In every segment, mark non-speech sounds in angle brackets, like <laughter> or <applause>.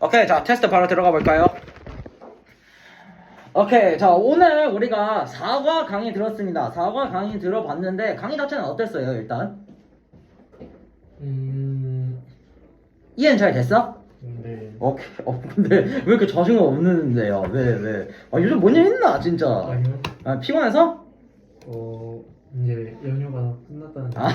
오케이, 자, 테스트 바로 들어가 볼까요? 오케이, 자, 오늘 우리가 사과 강의 들었습니다. 사과 강의 들어봤는데, 강의 자체는 어땠어요, 일단? 음, 이해는 잘 됐어? 네. 오케이, 어, 근데 왜 이렇게 자신감 없는데요? 왜, 왜? 아, 요즘 뭔 일 있나, 진짜? 아니요. 아, 피곤해서? 어, 이제 연휴가 끝났다는 아.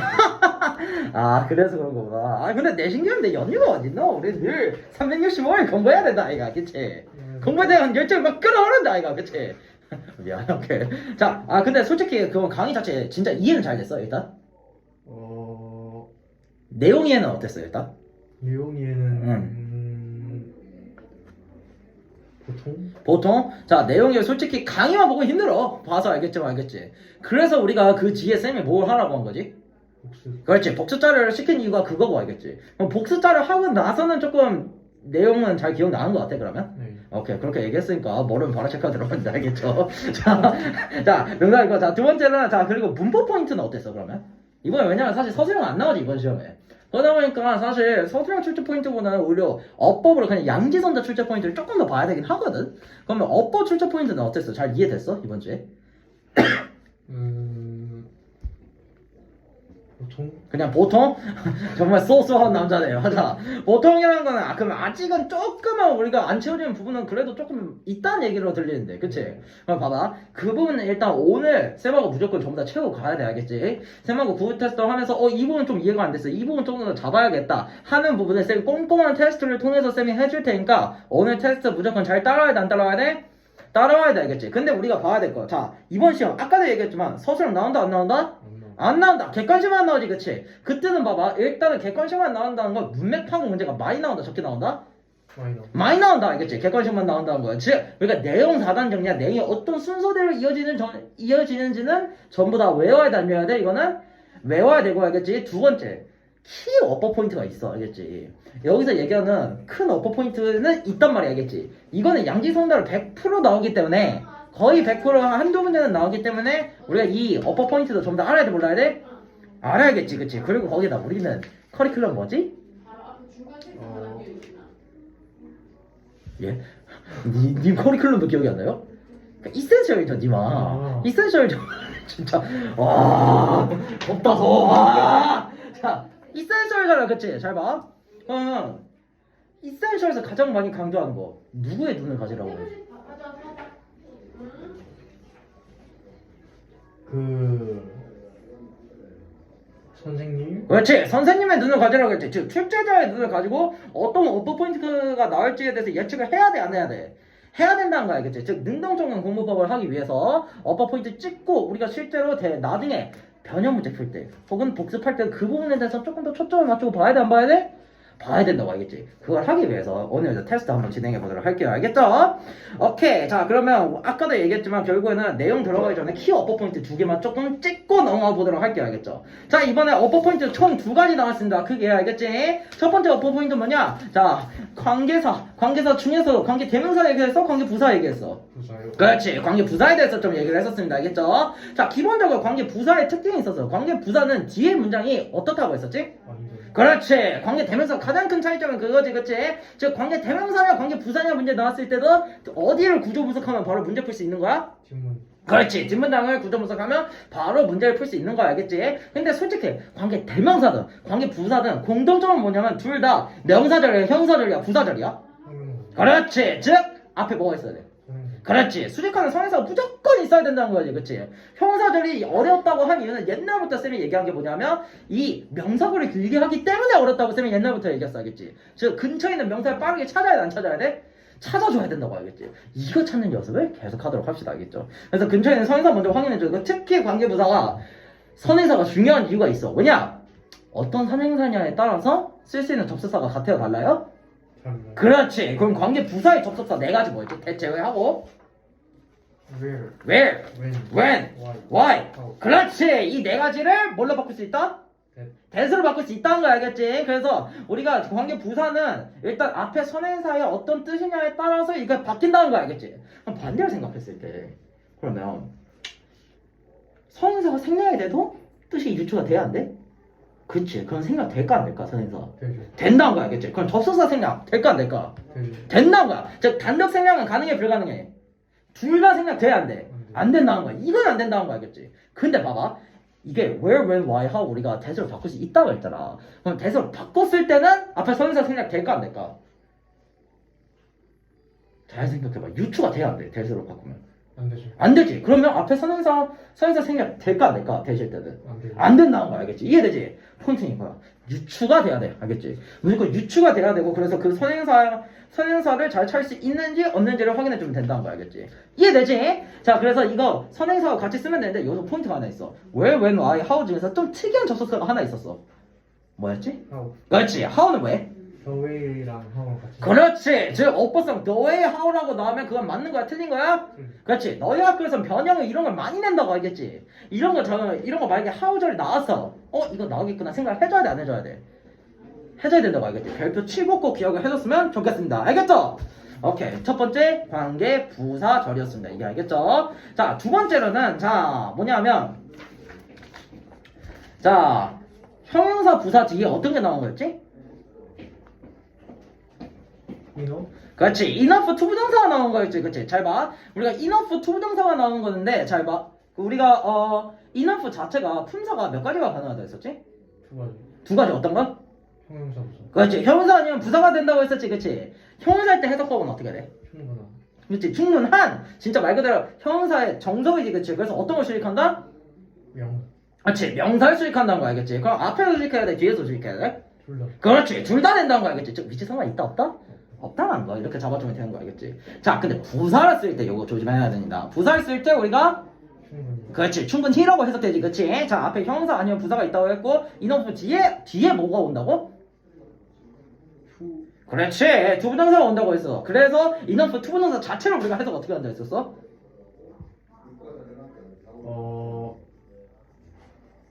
<laughs> 아, 그래서 그런 거구나. 아, 근데 내 신기한데 연휴가 어딨노? 우리 늘 365일 공부해야 된다, 아이가, 그치? 공부에 대한 열정을 막 끌어오른다, 아이가, 그치? <laughs> 미안, 오케이. 자, 아, 근데 솔직히 그 강의 자체 진짜 이해는 잘 됐어, 일단? 어, 내용 이해는 어땠어, 일단? 유용이에는 보통 보통 자 내용이 솔직히 강의만 보고 힘들어. 봐서 알겠지만 알겠지. 그래서 우리가 그 뒤에 쌤이 뭘 하라고 한 거지? 복수. 그렇지. 복수 자료를 시킨 이유가 그거고 알겠지. 그럼 복수 자료 하고 나서는 조금 내용은 잘 기억나는 것 같아 그러면? 네. 오케이. 그렇게 얘기했으니까 모르면 바로 체크하 들어가는데 알겠죠? <laughs> 자 자 농담이고. 자두 번째는 자 그리고 문법 포인트는 어땠어 그러면? 이번에 왜냐면 사실 서술형 안 나오지 이번 시험에 그러다 보니까 사실 서술형 출제 포인트보다는 오히려 어법으로 그냥 양지선자 출제 포인트를 조금 더 봐야 되긴 하거든. 그러면 어법 출제 포인트는 어땠어? 잘 이해됐어 이번 주에 음, 보통 그냥 보통 <laughs> 정말 소소한 남자네요. 맞아. 보통이라는 거는 아, 그럼 아직은 조금은 우리가 안 채워지는 부분은 그래도 조금 있다는 얘기로 들리는데, 그치? 그럼 봐봐. 그 부분은 일단 오늘 쌤하고 무조건 전부 다 채우고 가야 돼, 알겠지? 쌤하고 구분 테스트 하면서 어, 이 부분 좀 이해가 안 됐어. 이 부분 조금 더 잡아야겠다. 하는 부분을 쌤 꼼꼼한 테스트를 통해서 쌤이 해줄 테니까 오늘 테스트 무조건 잘 따라와야 돼, 안 따라와야 돼? 따라와야 돼, 알겠지? 근데 우리가 봐야 될 거. 자, 이번 시험, 아까도 얘기했지만 서술형 나온다, 안 나온다? 안 나와. 안 나온다. 객관식만 나오지, 그치? 그때는 봐봐. 일단은 객관식만 나온다는 건 문맥 파고 문제가 많이 나온다, 적게 나온다? 많이 나와. 많이 나온다, 알겠지? 객관식만 나온다는 거야. 즉, 그러니까 내용 사단 정리야. 내용이 어떤 순서대로 이어지는 전, 이어지는지는 전부 다 외워야 외워야 돼? 이거는 외워야 되고, 알겠지? 두 번째. 키 어퍼 포인트가 있어, 알겠지? 여기서 얘기하는 큰 어퍼 포인트는 있단 말이야, 알겠지? 이거는 양지성대로 100% 나오기 때문에 거의 100% 한두 문제는 나오기 때문에 우리가 이 어퍼 포인트도 전부 다 알아야 돼, 몰라야 돼? 알아야겠지, 그치? 그리고 거기다 우리는 커리큘럼 뭐지? 어, 예? 니, 니 커리큘럼도 기억이 안 나요? 이센셜이죠, 니마. 아. 이센셜이죠. <laughs> 진짜. 와, 덥다, 더워. 와. 자, 이센셜이잖아, 그치? 잘 봐. 어, 이센셜에서 가장 많이 강조하는 거. 누구의 눈을 가지라고 해? 그 선생님? 그렇지. 선생님의 눈을 가지라고 했지. 즉 출제자의 눈을 가지고 어떤 어떤 포인트가 나올지에 대해서 예측을 해야 돼 안 해야 돼? 해야 된다는 거 알겠지? 즉 능동적인 공부법을 하기 위해서 어퍼 포인트 찍고 우리가 실제로 대, 나중에 변형 문제 풀 때 혹은 복습할 때 그 부분에 대해서 조금 더 초점을 맞추고 봐야 돼 안 봐야 돼? 봐야 된다고 알겠지 그걸 하기 위해서 오늘 테스트 한번 진행해 보도록 할게요 알겠죠? 오케이 자 그러면 아까도 얘기했지만 결국에는 내용 들어가기 전에 키 어퍼 포인트 두 개만 조금 찍고 넘어가 보도록 할게요 알겠죠? 자 이번에 어퍼 포인트 총 두 가지 나왔습니다 크게 알겠지? 첫 번째 어퍼 포인트 뭐냐 자 관계사 관계사 중에서 관계 대명사 얘기했어? 관계 부사 얘기했어 부사요. 그렇지 관계 부사에 대해서 좀 얘기를 했었습니다 알겠죠? 자 기본적으로 관계 부사의 특징이 있어서 관계 부사는 뒤에 문장이 어떻다고 했었지? 그렇지 관계 대명사 가장 큰 차이점은 그거지 그치 즉 관계 대명사냐 관계 부사냐 문제 나왔을 때도 어디를 구조 분석하면 바로 문제 풀 수 있는 거야 질문. 그렇지 뒷문장을 구조 분석하면 바로 문제를 풀 수 있는 거야 알겠지 근데 솔직히 관계 대명사든 관계 부사든 공통점은 뭐냐면 둘 다 명사절이야 형사절이야 부사절이야. 그렇지 즉 앞에 뭐가 있어야 돼. 그렇지. 수직하는 선에서 무조건 있어야 된다는 거지 그치? 형사절이 어렵다고 한 이유는 옛날부터 쌤이 얘기한 게 뭐냐면 이 명사구를 길게 하기 때문에 어렵다고 쌤이 옛날부터 얘기했어 알겠지? 즉 근처에 있는 명사를 빠르게 찾아야 돼 안 찾아야 돼? 찾아줘야 된다고 알겠지? 이거 찾는 연습을 계속 하도록 합시다 알겠죠? 그래서 근처에 있는 선행사 먼저 확인해주고 특히 관계부사가 선행사가 중요한 이유가 있어. 뭐냐? 어떤 선행사냐에 따라서 쓸 수 있는 접속사가 같아요 달라요? 그렇지 그럼 관계 부사의 접속사 네 가지 뭐였지? 대체하고 Where. where, When. when, Why. why. How. 그렇지. 이 네 가지를 뭘로 바꿀 수 있다? that. 대수로 바꿀 수 있다는 거 알겠지? 그래서 우리가 관계 부사는 일단 앞에 선행사의 어떤 뜻이냐에 따라서 이거 바뀐다는 거 알겠지? 그럼 반대로 생각했을 때 그러면 선행사가 생략이 돼도 뜻이 유추가 돼야 안 돼? 그치. 그런 생각 될까 안 될까 되죠. 된다는 거야 알겠지. 그럼 접속사 생략 될까 안 될까? 되죠. 된다는 거야 즉 단독 생략은 가능해 불가능해? 둘 다 생략 돼야 안돼. 안 된다는 거야. 이건 안 된다는 거야 알겠지. 근데 봐봐. 이게 where, when, why, how 우리가 대세로 바꿀 수 있다고 했잖아. 그럼 대세로 바꿨을 때는 앞에 선행사 생략 될까 안 될까? 잘 생각해봐. 유추가 돼야 안돼 대세로 바꾸면 안 되죠. 안 되지. 그러면 앞에 선행사 선행사 생략 될까 안 될까 대실 때는 안 된다는 거야. 알겠지? 이해되지? 포인트인 거야. 유추가 돼야 돼. 알겠지? 무조건 유추가 돼야 되고 그래서 그 선행사 선행사를 잘 찰 수 있는지 없는지를 확인해 주면 된다는 거야. 알겠지? 이해되지? 자 그래서 이거 선행사와 같이 쓰면 되는데 여기서 포인트가 하나 있어. where when why how 중에서 좀 특이한 접속사가 하나 있었어. 뭐였지? 하우. 그렇지. how는 왜 같이. 그렇지. 즉 어법상 너의 how라고 나오면 그건 맞는 거야? 틀린 거야? 음. 그렇지. 너희 학교에서 변형을 이런 걸 많이 낸다고 알겠지? 이런 거 저, 이런 거 만약에 하우절이 나왔어 어 이거 나오겠구나 생각을 해줘야 돼 안 해줘야 돼? 해줘야 된다고 알겠지? 별표 7꼭 기억을 해줬으면 좋겠습니다. 알겠죠? 오케이. 첫 번째 관계 부사절이었습니다. 이게 알겠죠? 자 두 번째로는 자 뭐냐면 자 형용사 부사 뒤에 어떤 게 나온 거였지 그렇지. enough 투부정사가 나온 거였지. 그렇지. 잘 봐. 우리가 enough 투부정사가 나온 건데 잘 봐. 우리가 어 enough 자체가 품사가 몇 가지가 가능하다 했었지? 두 가지. 두 가지 어떤 거 형용사 부사. 그렇지. 형용사 아니면 부사가 된다고 했었지. 그렇지. 형용사 할때 해석법은 어떻게 돼? 충분한. 그렇지. 충분한. 진짜 말 그대로 형용사의 정석이지. 그렇지. 그래서 어떤 걸 수익한다? 명. 그렇지. 명사를 수익한다는 거 알겠지? 그럼 앞에서 수익해야 돼? 뒤에서 수익해야 돼? 둘 다. 그렇지. 둘 다 된다는 거 알겠지? 즉 위치 상관 있다 없다 없다는 거 이렇게 잡아주면 되는 거 알겠지 자 근데 부사를 쓸 때 이거 조심해야 됩니다 부사를 쓸 때 우리가. 그렇지 충분히라고 해석되지 그렇지 자 앞에 형사 아니면 부사가 있다고 했고 이너프 뒤에 뒤에 뭐가 온다고 투. 그렇지 투부정사가 온다고 했어 그래서 이너프 투부정사 자체를 우리가 해석 어떻게 한다 했었어 어.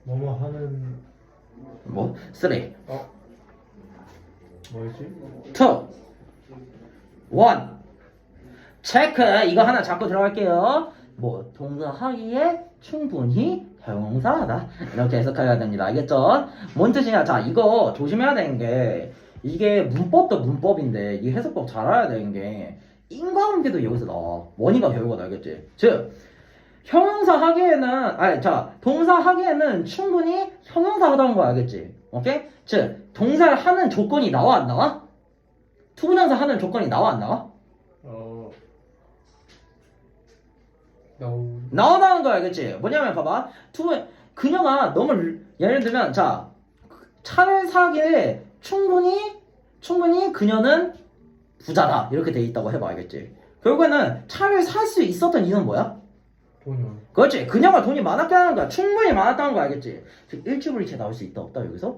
뭐뭐 하는. 뭐 쓰리 어. 뭐였지? 투 원 체크 이거 하나 잡고 들어갈게요 뭐 동사 하기에 충분히 형용사하다 이렇게 해석해야 됩니다 알겠죠? 뭔 뜻이냐 자 이거 조심해야 되는 게 이게 문법도 문법인데 이 해석법 잘 알아야 되는 게 인과관계도 여기서 나와 원인과 결과다 알겠지? 즉 형용사 하기에는 아니 자 동사 하기에는 충분히 형용사 하다는 거 알겠지? 오케이? 즉 동사를 하는 조건이 나와 안 나와? 투부정사 하는 조건이 나와 안 나와? 어. 나오. 나온다는 거야, 알겠지? 뭐냐면 봐봐. 투부 그녀가 너무 르- 예를 들면 자 차를 사기에 충분히 충분히 그녀는 부자다 이렇게 돼 있다고 해봐, 알겠지? 결국에는 차를 살 수 있었던 이유는 뭐야? 돈이 많아. 그렇지. 그녀가 돈이 많았게 하는 거야. 충분히 많았다는 거야, 알겠지? 즉 일치불이체 나올 수 있다 없다 여기서?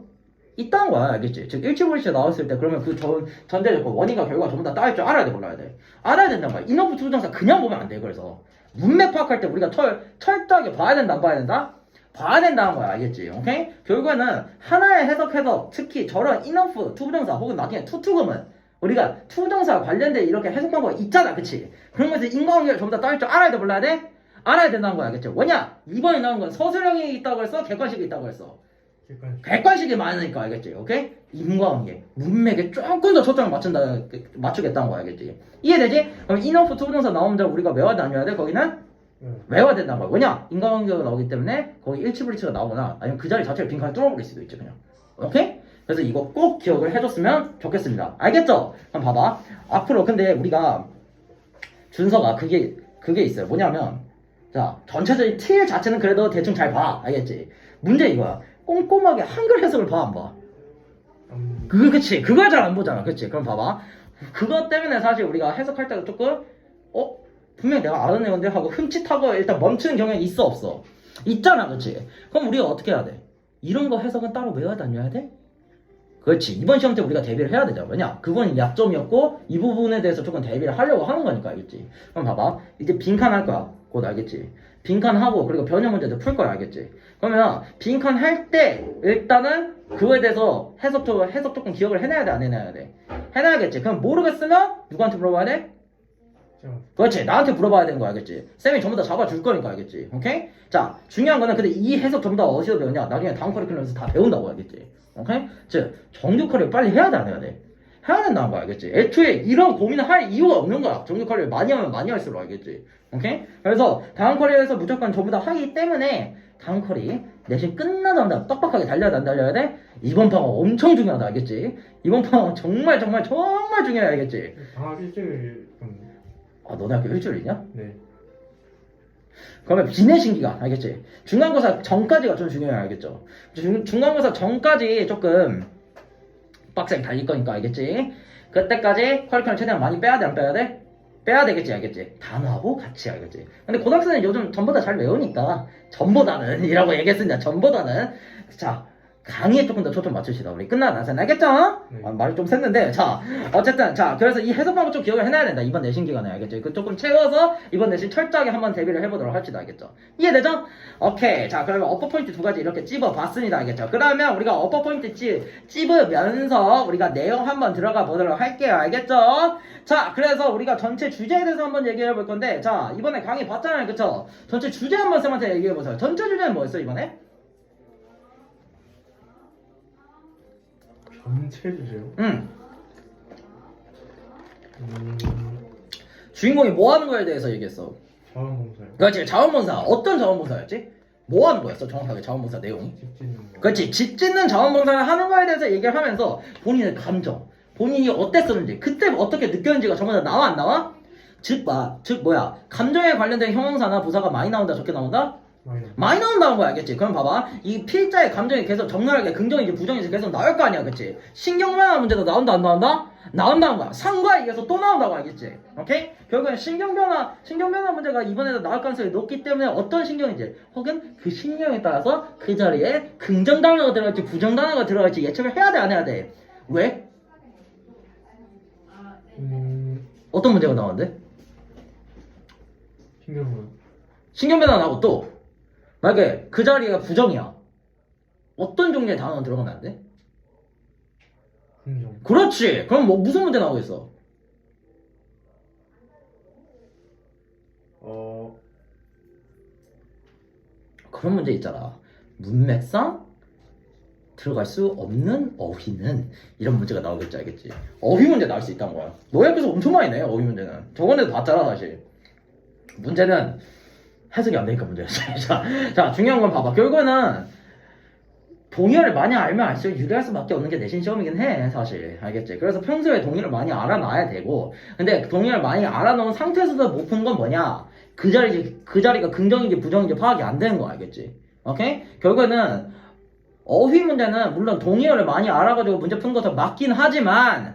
있다는 거야, 알겠지? 즉 일치불이체 나왔을 때 그러면 그 전, 전제 조건 원인과 결과 전부 다 따를 줄 알아야 돼, 몰라야 돼? 알아야 된단 말이야. 인어부 투부정사 그냥 보면 안 돼. 그래서 문맥 파악할 때 우리가 철 철저하게 봐야 된다, 안 봐야 된다? 봐야 된다는 거야, 알겠지? 오케이? 결국에는 하나의 해석 해석, 특히 저런 인어프 투부정사 혹은 나중에 투투금은 우리가 투부정사 관련된 이렇게 해석 방법이 있잖아, 그치? 그런 것들 인과관계를 전부 다 따를 줄 알아야 돼, 몰라야 돼? 알아야 된다는 거야, 알겠죠? 뭐냐? 이번에 나온 건 서술형이 있다고 했어? 객관식이 있다고 했어? 객관식. 객관식이 많으니까 알겠지? 오케이? 인과관계, 문맥에 조금 더 초점을 맞춘다, 맞추겠다는 거야, 알겠지? 이해되지? 그럼 인어프 투부정사 나오면 우리가 외워야 외워야 돼? 거기는? 네. 외워야 된다는 거야. 왜냐? 인과관계가 나오기 때문에 거기 일치불이치가 나오거나 아니면 그 자리 자체를 빈칸을 뚫어버릴 수도 있지, 그냥. 오케이? 그래서 이거 꼭 기억을 해줬으면 좋겠습니다. 알겠죠? 그럼 봐봐. 앞으로 근데 우리가 준서가 그게 그게 있어요. 뭐냐면 자 전체적인 틀 자체는 그래도 대충 잘 봐. 알겠지? 문제 이거야. 꼼꼼하게 한글 해석을 봐, 안 봐? 음. 그 그치. 그걸 잘 안 보잖아. 그치. 그럼 봐봐. 그것 때문에 사실 우리가 해석할 때도 조금 어? 분명히 내가 아는 내용인데 하고 흠칫하고 일단 멈추는 경향이 있어 없어? 있잖아 그치? 그럼 우리가 어떻게 해야 돼? 이런 거 해석은 따로 외워야 다녀야 돼? 그렇지. 이번 시험 때 우리가 대비를 해야 되잖아. 왜냐? 그건 약점이었고 이 부분에 대해서 조금 대비를 하려고 하는 거니까 알겠지? 그럼 봐봐. 이제 빈칸 할 거야. 곧 알겠지 빈칸 하고 그리고 변형 문제도 풀 거야 알겠지? 그러면 빈칸 할 때 일단은 그거에 대해서 해석 조 해석 조금 기억을 해놔야 돼 안 해놔야 돼? 해놔야겠지. 그럼 모르겠으면 누구한테 물어봐야 돼? 쌤. 그렇지. 나한테 물어봐야 되는 거 알겠지? 쌤이 전부 다 잡아줄 거니까 알겠지? 오케이? 자 중요한 거는 근데 이 해석 전부 다 어디서 배우냐? 나중에 다음 커리큘럼에서 다 배운다고 알겠지? 오케이? 즉 정규 커리를 빨리 해야 돼 안 해야 돼? 해야 된다는 거 알겠지? 애초에 이런 고민을 할 이유가 없는 거야. 정규 커리를 많이 하면 많이 할수록 알겠지 오케이 그래서 다음 커리에서 무조건 전부 다 하기 때문에 다음 커리 내신 끝나자마자 빡빡하게 달려야 돼 안 달려야 돼 이번 방어 엄청 중요하다 알겠지 이번 방어 정말 정말 정말 중요해 알겠지 방학 일주일 좀. 아 너네 학교 일주일이냐? 네. 그러면 비내신 기간 알겠지? 중간고사 전까지가 좀 중요해 알겠죠? 중, 중간고사 전까지 조금 빡세게 달릴 거니까 알겠지? 그때까지 커리큘럼 최대한 많이 빼야 돼 안 빼야 돼? 빼야 되겠지 알겠지? 단어하고 같이 알겠지? 근데 고등학생은 요즘 전보다 잘 외우니까 전보다는 <laughs> 이라고 얘기했습니다 전보다는 자 강의에 조금 더 초점 맞추시다 우리 끝나고 나서 알겠죠? 네. 아, 말을 좀 샜는데 자 어쨌든 자 그래서 이 해석 방법 좀 기억을 해놔야 된다 이번 내신 기간에 알겠죠? 그 조금 채워서 이번 내신 철저하게 한번 대비를 해보도록 합시다 알겠죠? 이해되죠? 오케이 자 그러면 어퍼 포인트 두 가지 이렇게 찝어봤습니다 알겠죠? 그러면 우리가 어퍼 포인트 찝, 찝으면서 우리가 내용 한번 들어가 보도록 할게요 알겠죠? 자 그래서 우리가 전체 주제에 대해서 한번 얘기해 볼 건데 자 이번에 강의 봤잖아요 그쵸? 전체 주제 한번 쌤한테 얘기해 보세요 전체 주제는 뭐였어 이번에? 전체 주제요? 응 음. 주인공이 뭐 하는 거에 대해서 얘기했어 자원봉사요. 그렇지 자원봉사 어떤 자원봉사였지? 뭐 하는 거였어 정확하게 자원봉사 내용이? 집 짓는 거. 그렇지 집 짓는 자원봉사를 하는 거에 대해서 얘기를 하면서 본인의 감정 본인이 어땠었는지 그때 어떻게 느꼈는지가 전부 다 나와 안 나와? 즉, 봐, 즉 뭐야 감정에 관련된 형용사나 부사가 많이 나온다 적게 나온다? 많이. 나온다는 거 알겠지? 그럼 봐봐 이 필자의 감정이 계속 적나라하게 긍정인지 부정인지 계속 나올 거 아니야 그치? 신경변화 문제도 나온다 안 나온다? 나온다는 거야 상과에 의해서 또 나온다고 알겠지? 오케이? 결국엔 신경변화 신경변화 문제가 이번에도 나올 가능성이 높기 때문에 어떤 신경인지 혹은 그 신경에 따라서 그 자리에 긍정 단어가 들어갈지 부정 단어가 들어갈지 예측을 해야 돼 안 해야 돼? 왜? 음. 어떤 문제가 나오는데? 신경은. 신경변화 나고 또 만약에 그 자리가 부정이야 어떤 종류의 단어가 들어가면 안 돼? 긍정. 그렇지. 그럼 뭐 무슨 문제 나오겠어? 어. 그런 문제 있잖아. 문맥상 들어갈 수 없는 어휘는 이런 문제가 나오겠지 알겠지? 어휘 문제 나올 수 있다는 거야. 너희 학교에서 엄청 많이 내 어휘 문제는. 저번에도 봤잖아 사실. 문제는 해석이 안 되니까 문제였어. <laughs> 자, 자 중요한 건 봐봐. 결국에는 동의어를 많이 알면 알수록 유리할 수밖에 없는 게 내신 시험이긴 해 사실. 알겠지? 그래서 평소에 동의어를 많이 알아놔야 되고. 근데 동의어를 많이 알아놓은 상태에서도 못 푼 건 뭐냐? 그 자리 그 자리가 긍정인지 부정인지 파악이 안 되는 거 알겠지? 오케이? 결국에는 어휘 문제는 물론 동의어를 많이 알아가지고 문제 푼 것도 맞긴 하지만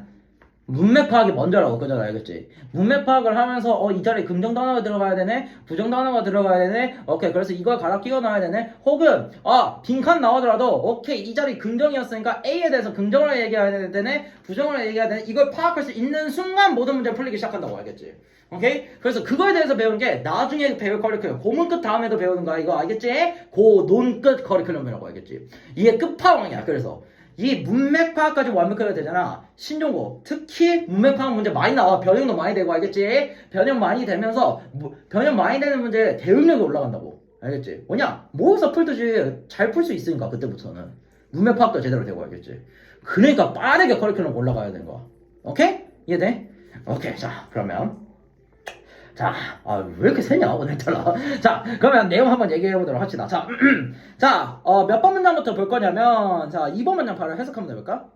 문맥 파악이 먼저라고 그잖아 알겠지 문맥 파악을 하면서 어 이 자리에 긍정 단어가 들어가야 되네 부정 단어가 들어가야 되네 오케이 그래서 이걸 갈아 끼워 놔야 되네 혹은 아 빈칸 나오더라도 오케이 이 자리 긍정이었으니까 A에 대해서 긍정을 얘기해야 되네 부정을 얘기해야 되네 이걸 파악할 수 있는 순간 모든 문제를 풀리기 시작한다고 알겠지? 오케이? 그래서 그거에 대해서 배우는 게 나중에 배울 커리큘럼 고문 끝 다음에도 배우는 거야 이거 알겠지? 고논 끝 커리큘럼이라고 알겠지? 이게 끝판왕이야 그래서 이 문맥 파악까지 완벽하게 되잖아. 신종고 특히 문맥 파악 문제 많이 나와. 변형도 많이 되고 알겠지? 변형 많이 되면서 뭐, 변형 많이 되는 문제 대응력이 올라간다고. 알겠지? 뭐냐? 모여서 풀듯이 잘 풀 수 있으니까 그때부터는 문맥 파악도 제대로 되고 알겠지? 그러니까 빠르게 커리큘럼 올라가야 되는 거야. 오케이? 이해돼? 오케이. 자 그러면 자, 아, 왜 이렇게 세냐, 오늘따라. <laughs> 자, 그러면 내용 한번 얘기해 보도록 합시다. 자, <clears throat> 자, 어, 몇 번 문장부터 볼 거냐면, 자, 2번 문장 바로 해석 한번 해볼까?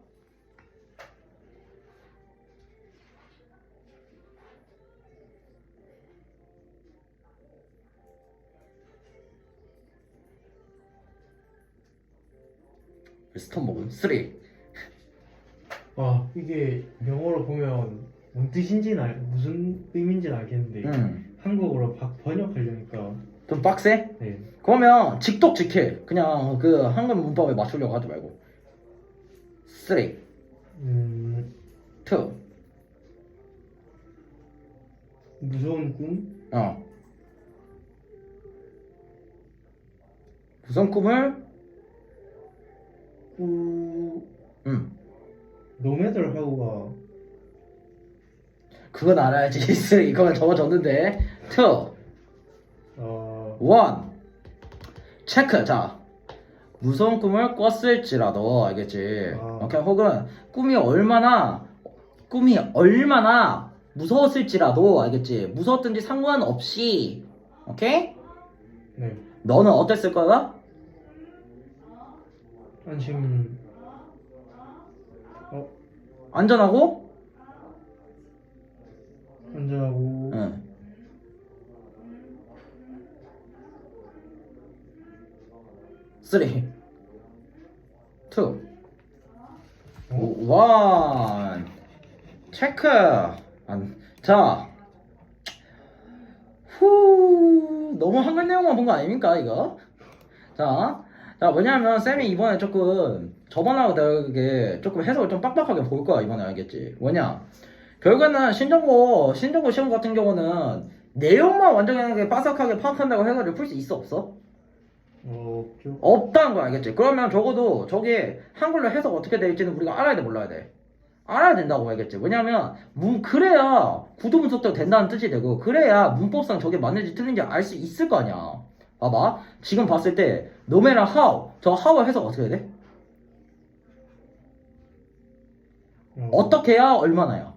스톤 먹은 3. 아 이게 영어로 보면 뭔 뜻인지는 알, 의미인지는 알겠는데 음. 한국어로 바, 번역하려니까 좀 빡세? 네. 그러면 직독직해. 그냥 그 한글 문법에 맞추려고 하지 말고. 3, 2, 음 무서운 꿈 어. 무슨 꿈을, 꾸 음. 노매들 하고가 그건 알아야지. 3 <laughs> 이거는 적어줬는데. 2 어, 1 체크. 자. 무서운 꿈을 꿨을지라도 알겠지? 아. 오케이 혹은 꿈이 얼마나 꿈이 얼마나 무서웠을지라도 알겠지? 무서웠든지 상관없이. 오케이? 네. 너는 어땠을 거야? 안심. 어, 안전하고 환자하고. 응. 쓰리 투 어? 원 체크 안, 자 후, 너무 한글 내용만 본 거 아닙니까 이거? 자, 자 뭐냐면 쌤이 이번에 조금 저번하고 다르게 조금 해석을 좀 빡빡하게 볼 거야 이번에 알겠지? 뭐냐? 결국에는 신정고 신정고 시험 같은 경우는 내용만 완전하게 빠삭하게 파악한다고 해가지고 풀 수 있어 없어? 어, 없죠. 없다는 거 알겠지? 그러면 적어도 저게 한글로 해석 어떻게 될지는 우리가 알아야 돼 몰라야 돼? 알아야 된다고 알겠지? 왜냐면 문 그래야 구도 분석도 된다는 뜻이 되고 그래야 문법상 저게 맞는지 틀린지 알 수 있을 거 아니야. 봐봐. 지금 봤을 때 노메라 how 저 how 해석 어떻게 해야 돼? 어, 어떻게 해야 얼마나야?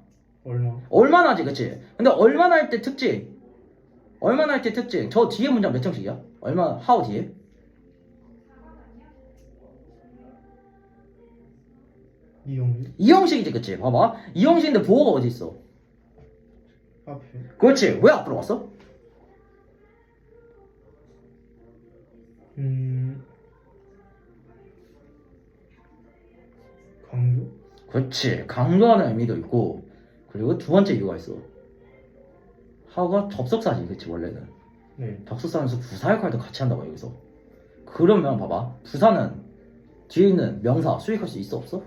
얼마? 얼마나지 그치? 근데 얼마나 할 때 특징 얼마나 할 때 특징 저 뒤에 문장 몇 형식이야? 얼마 how 뒤에? 이용비? 이 형식이지 그치? 봐봐 이 형식인데 보호가 어디 있어? 앞에. 그렇지 왜 앞으로 왔어? 음. 강조? 그렇지 강조하는 의미도 있고 그리고 두 번째 이유가 있어 하우가 접속사지 그치 원래는 네. 접속사면서 부사 역할도 같이 한다고 여기서 그러면 봐봐 부사는 뒤에 있는 명사 수익할 수 있어 없어?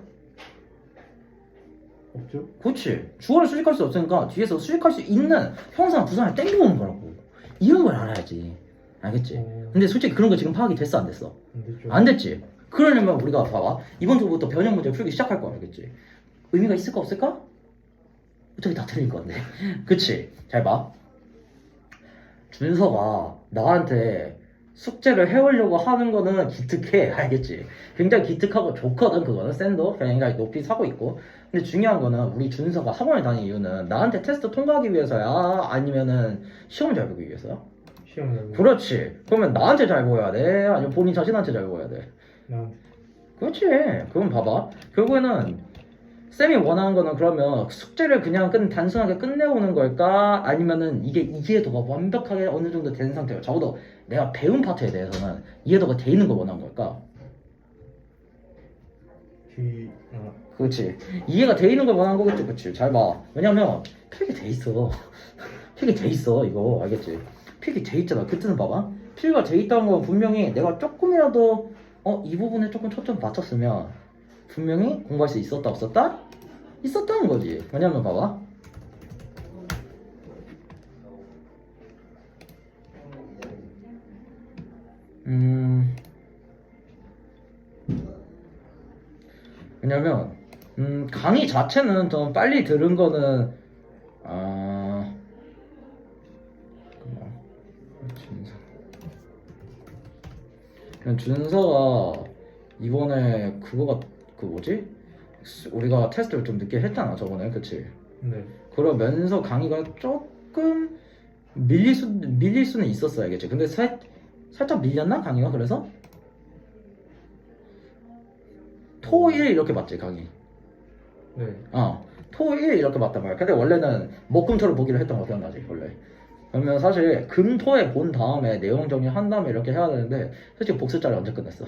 없죠? 그렇지 주어를 수식할 수 없으니까 뒤에서 수식할 수 있는 형상 부사를 땡겨오는 거라고 이런 걸 알아야지 알겠지? 어, 근데 솔직히 그런 거 지금 파악이 됐어 안 됐어? 안 됐죠. 안 됐지? 그러려면 우리가 봐봐 이번 주부터 변형 문제 풀기 시작할 거야 알겠지? 의미가 있을까 없을까? 어차피 다 틀릴 건데 그치? 잘 봐 준서가 나한테 숙제를 해오려고 하는 거는 기특해 알겠지? 굉장히 기특하고 좋거든 그거는 쌤도 굉장히 높이 사고 있고 근데 중요한 거는 우리 준서가 학원을 다니는 이유는 나한테 테스트 통과하기 위해서야 아니면은 시험 잘 보기 위해서야? 시험 잘 그렇지 그러면 나한테 잘 보여야 돼? 아니면 본인 자신한테 잘 보여야 돼? 나한테. 그렇지. 그럼 봐봐. 결국에는 쌤이 원하는 거는 그러면 숙제를 그냥 끝, 단순하게 끝내오는 걸까? 아니면은 이게 이해도가 완벽하게 어느 정도 된 상태로 적어도 내가 배운 파트에 대해서는 이해도가 돼 있는 걸 원하는 걸까? 뒤, 아, 그렇지. 이해가 돼 있는 걸 원하는 거겠지, 그렇지. 잘 봐. 왜냐면 필기 돼 있어. <laughs> 필기 돼 있어, 이거 알겠지? 필기 돼 있잖아. 그 뜻은 봐봐. 필기가 돼 있다는 건 분명히 내가 조금이라도 어 이 부분에 조금 초점 맞췄으면 분명히 공부할 수 있었다 없었다? 있었다는 거지. 왜냐면 봐봐. 음. 왜냐면 음, 강의 자체는 좀 빨리 들은 거는 아 준서가 이번에 그거가 그 뭐지 수- 우리가 테스트를 좀 늦게 했잖아 저번에 그치 네. 그러면서 강의가 조금 밀릴 수 밀릴 수는 있었어 알겠지 근데 살, 살짝 밀렸나 강의가 그래서 토일 이렇게 맞지 강의 네. 어, 토, 일 이렇게 맞단 말이야. 근데 원래는 목금토를 보기로 했던 거 기억나지, 원래. 그러면 사실 금토에 본 다음에 내용 정리한 다음에 이렇게 해야 되는데 솔직히 복습자를 언제 끝냈어?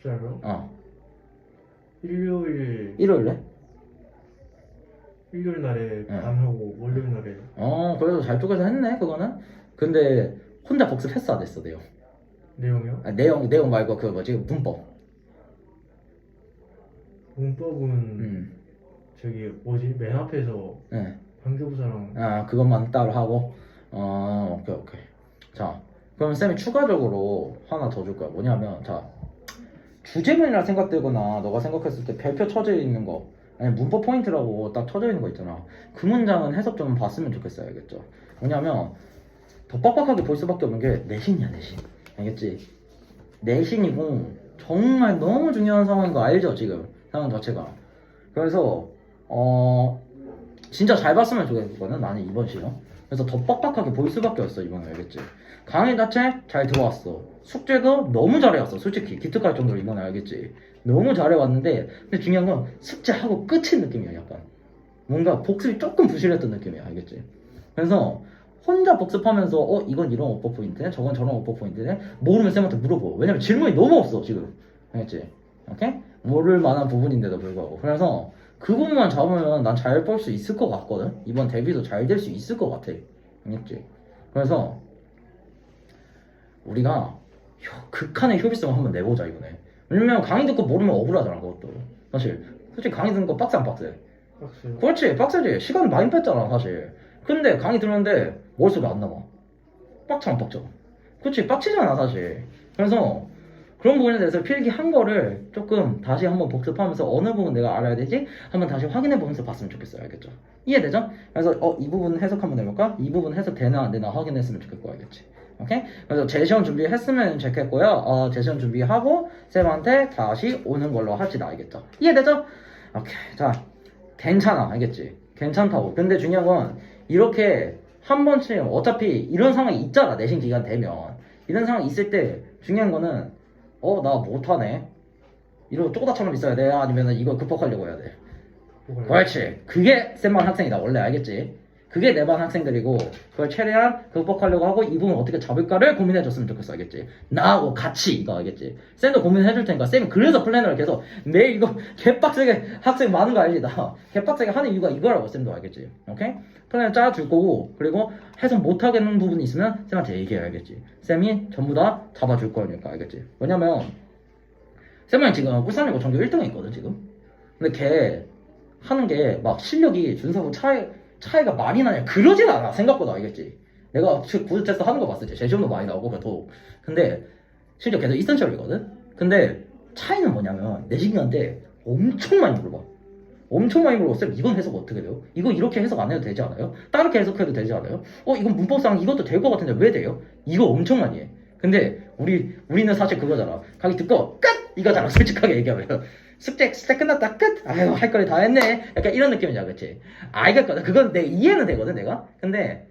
복수자요? 어, 일요일, 일요일에? 일요일 날에 네. 반하고 월요일 날에 어, 그래도 잘 쪼개서 했네, 그거는. 근데 혼자 복습했어, 안 했어, 내용? 내용이요? 아, 내용, 내용 말고 그 뭐지, 문법. 문법은 음, 저기 뭐지 맨 앞에서 네. 관계부사랑 아, 그것만 따로 하고. 어, 오케이, 오케이. 자, 그럼 쌤이 추가적으로 하나 더 줄 거야. 뭐냐면, 자, 주제문이라 생각되거나 너가 생각했을 때 별표 쳐져 있는 거 아니 문법 포인트라고 딱 쳐져 있는 거 있잖아. 그 문장은 해석 좀 봤으면 좋겠어요, 알겠죠? 왜냐면 더 빡빡하게 볼 수밖에 없는 게 내신이야, 내신. 알겠지? 내신이고 정말 너무 중요한 상황인 거 알죠, 지금 상황 자체가. 그래서 어 진짜 잘 봤으면 좋겠거든, 나는 이번 시험. 그래서 더 빡빡하게 볼 수밖에 없어 이번에 알겠지? 강의 자체 잘 들어왔어. 숙제도 너무 잘해왔어. 솔직히 기특할 정도로 이번에 알겠지? 너무 잘해왔는데 근데 중요한 건 숙제하고 끝인 느낌이야 약간. 뭔가 복습이 조금 부실했던 느낌이야 알겠지? 그래서 혼자 복습하면서 어 이건 이런 오퍼 포인트네 저건 저런 오퍼 포인트네 모르면 쌤한테 물어보 왜냐면 질문이 너무 없어 지금 알겠지? 오케이? 모를 만한 부분인데도 불구하고 그래서 그 부분만 잡으면 난잘볼수 있을 것 같거든? 이번 데뷔도 잘 될 수 있을 것 같아. 알겠지? 그래서 우리가 효- 극한의 효율성을 한번 내보자 이번에. 왜냐면 강의 듣고 모르면 억울하잖아 그것도. 사실. 솔직히 강의 듣는 거 빡세 안 빡세? 확실히. 그렇지. 빡세지. 시간 많이 뺐잖아 사실. 근데 강의 들었는데 머릿속에 안 남아. 빡쳐 안 빡쳐? 그렇지. 빡치잖아 사실. 그래서 그런 부분에 대해서 필기한 거를 조금 다시 한번 복습하면서 어느 부분 내가 알아야 되지? 한번 다시 확인해 보면서 봤으면 좋겠어요. 알겠죠? 이해되죠? 그래서 어 이 부분 해석 한번 해볼까? 이 부분 해석 되나 안 되나 확인했으면 좋겠고 알겠지? 오케이? 그래서 재시험 준비했으면 좋겠고요. 어 재시험 준비하고 쌤한테 다시 오는 걸로 합시다. 알겠죠? 이해되죠? 오케이. 자 괜찮아. 알겠지? 괜찮다고. 근데 중요한 건 이렇게 한 번쯤 어차피 이런 상황이 있잖아. 내신 기간 되면. 이런 상황이 있을 때 중요한 거는 어 나 못하네. 이러고 쪼다처럼 있어야 돼? 아니면 이거 극복하려고 해야 돼? 그렇지. 그게 쌤반 학생이다. 원래 알겠지 그게 내 반 학생들이고 그걸 최대한 극복하려고 하고 이 부분 어떻게 잡을까를 고민해줬으면 좋겠어 알겠지? 나하고 같이 이거 알겠지? 쌤도 고민해줄 테니까 쌤이 그래서 플래너를 계속 매일 이거 <laughs> 개빡세게 학생 많은 거 알지? 나 <laughs> 개빡세게 하는 이유가 이거라고 쌤도 알겠지? 오케이? 플래너 짜줄 거고 그리고 해석 못 하겠는 부분이 있으면 쌤한테 얘기해 알겠지? 쌤이 전부 다 잡아줄 거니까 알겠지? 왜냐면 쌤은 지금 울산이고 전교 1등에 있거든 지금. 근데 걔 하는 게 막 실력이 준서하고 차이, 차이가 많이 나냐? 그러진 않아. 생각보다 알겠지? 내가 구조 테스트 하는 거 봤을 때 제시험도 많이 나오고 그래도. 근데 실제 걔도 이센셜이거든? 근데 차이는 뭐냐면 내신기간 때 엄청 많이 물어봐. 엄청 많이 물어봐 쌤 이건 해석 어떻게 돼요? 이거 이렇게 해석 안 해도 되지 않아요? 다르게 해석해도 되지 않아요? 어 이건 문법상 이것도 될 것 같은데 왜 돼요? 이거 엄청 많이 해. 근데 우리 우리는 사실 그거잖아. 강의 듣고 끝! 이거잖아 솔직하게 얘기하면 숙제 숙제 끝났다 끝! 아유 할 거리 다 했네. 약간 이런 느낌이잖아 그치? 알겠거든 그건 내 이해는 되거든 내가. 근데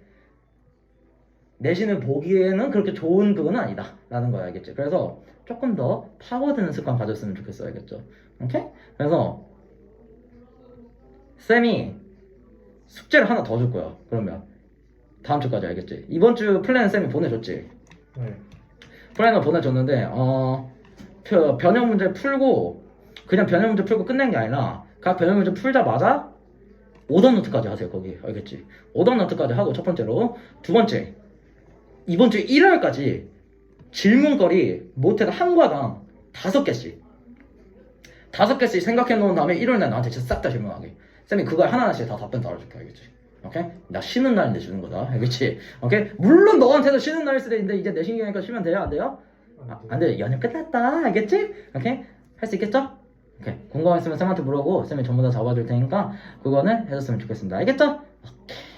내신을 보기에는 그렇게 좋은 그건 아니다. 라는 거 알겠지? 그래서 조금 더 파고드는 습관 가졌으면 좋겠어 알겠죠? 오케이? 그래서 쌤이 숙제를 하나 더 줄 거야 그러면. 다음 주까지 알겠지? 이번 주 플랜 쌤이 보내줬지? 네. 플래너 보내줬는데 어 표- 변형 문제 풀고 그냥 변형 문제 풀고 끝낸 게 아니라 각 변형 문제 풀자마자 오답 노트까지 하세요 거기 알겠지 오답 노트까지 하고 첫 번째로 두 번째 이번 주 일요일까지 질문거리 못해도 한 과당 다섯 개씩 다섯 개씩 생각해 놓은 다음에 일요일날 나한테 진짜 싹 다 질문하게 쌤이 그거 하나하나씩 다 답변 달아줄게 알겠지 오케이? 나 쉬는 날인데 주는 거다 알겠지? 오케이? 물론 너한테도 쉬는 날일 수도 있는데 이제 내 신경이니까 쉬면 돼요 안 돼요? 아, 안 돼. 연휴 끝났다. 알겠지? 오케이? 할 수 있겠죠? 오케이. 궁금했으면 쌤한테 물어보고 쌤이 전부 다 잡아줄 테니까 그거는 해줬으면 좋겠습니다. 알겠죠? 오케이.